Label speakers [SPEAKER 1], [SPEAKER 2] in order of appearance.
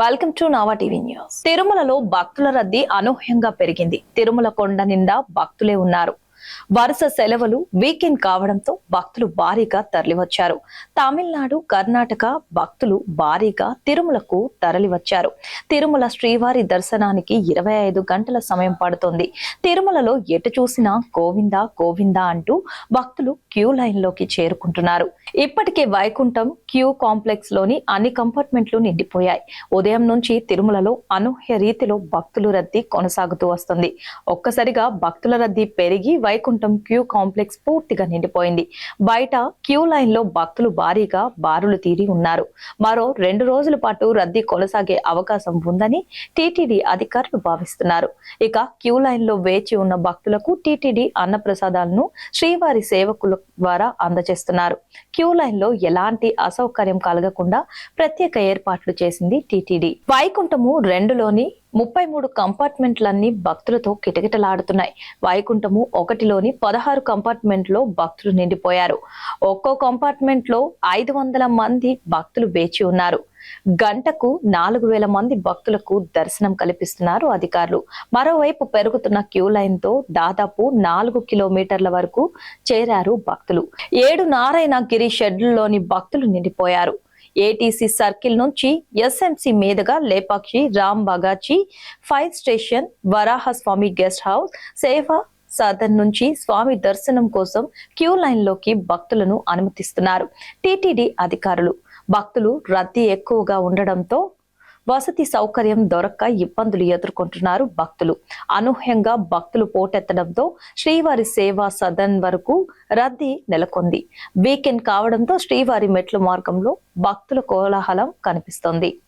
[SPEAKER 1] Welcome to Nava TV news తిరుమలలో భక్తుల రద్దీ అనూహ్యంగా పెరిగింది. తిరుమల కొండ నిండా భక్తులే ఉన్నారు. వరుస సెలవులు వీకెండ్ కావడంతో భక్తులు భారీగా తరలివచ్చారు. తమిళనాడు కర్ణాటక భక్తులు భారీగా తిరుమలకు తరలివచ్చారు. తిరుమల శ్రీవారి దర్శనానికి ఇరవై ఐదు గంటల సమయం పడుతోంది. తిరుమలలో ఎటు చూసినా గోవింద గోవింద అంటూ భక్తులు క్యూ లైన్లోకి చేరుకుంటున్నారు. ఇప్పటికే వైకుంఠం క్యూ కాంప్లెక్స్లోని అన్ని కంపార్ట్మెంట్లు నిండిపోయాయి. ఉదయం నుంచి తిరుమలలో అనూహ్య రీతిలో భక్తుల రద్దీ కొనసాగుతూ వస్తుంది. ఒక్కసారిగా భక్తుల రద్దీ పెరిగి వైకుంఠం క్యూ కాంప్లెక్స్ పూర్తిగా నిండిపోయింది. బయట క్యూ లైన్లో భక్తులు భారీగా బారులు తీరి ఉన్నారు. మరో రెండు రోజుల పాటు రద్దీ కొనసాగే అవకాశం ఉందని టీటీడీ అధికారులు భావిస్తున్నారు. ఇక క్యూ లైన్లో వేచి ఉన్న భక్తులకు టీటీడీ అన్నప్రసాదాలను శ్రీవారి సేవకుల ద్వారా అందజేస్తున్నారు క్యూ లైన్లో ఎలాంటి అసౌకర్యం కలగకుండా ప్రత్యేక ఏర్పాట్లు చేసింది టీటీడీ. వైకుంఠము రెండులోని ముప్పై మూడు కంపార్ట్మెంట్లన్నీ భక్తులతో కిటకిటలాడుతున్నాయి. వైకుంఠము ఒకటిలోని పదహారు కంపార్ట్మెంట్లో భక్తులు నిండిపోయారు. ఒక్కో కంపార్ట్మెంట్లో ఐదు వందల మంది భక్తులు వేచి ఉన్నారు. గంటకు నాలుగు వేల మంది భక్తులకు దర్శనం కల్పిస్తున్నారు అధికారులు. మరోవైపు పెరుగుతున్న క్యూ లైన్తో దాదాపు నాలుగు కిలోమీటర్ల వరకు చేరారు భక్తులు. ఏడు నారాయణ గిరి షెడ్యూల్లోని భక్తులు నిండిపోయారు. ఏటీసీ సర్కిల్ నుంచి ఎస్ఎంసి మీదుగా Lepakshi Ram బగాచి fire station Varahaswamy guest house Seva Sadan నుంచి స్వామి దర్శనం కోసం క్యూ లైన్లోకి భక్తులను అనుమతిస్తున్నారు. టీటీడీ అధికారులు. భక్తులు రద్దీ ఎక్కువగా ఉండడంతో వసతి సౌకర్యం దొరక్క ఇబ్బందులు ఎదుర్కొంటున్నారు భక్తులు. అనూహ్యంగా భక్తులు పోటెత్తడంతో శ్రీవారి సేవా సదన్ వరకు రద్దీ నెలకొంది. వీకెండ్ కావడంతో శ్రీవారి మెట్ల మార్గంలో భక్తుల కోలాహలం కనిపిస్తోంది.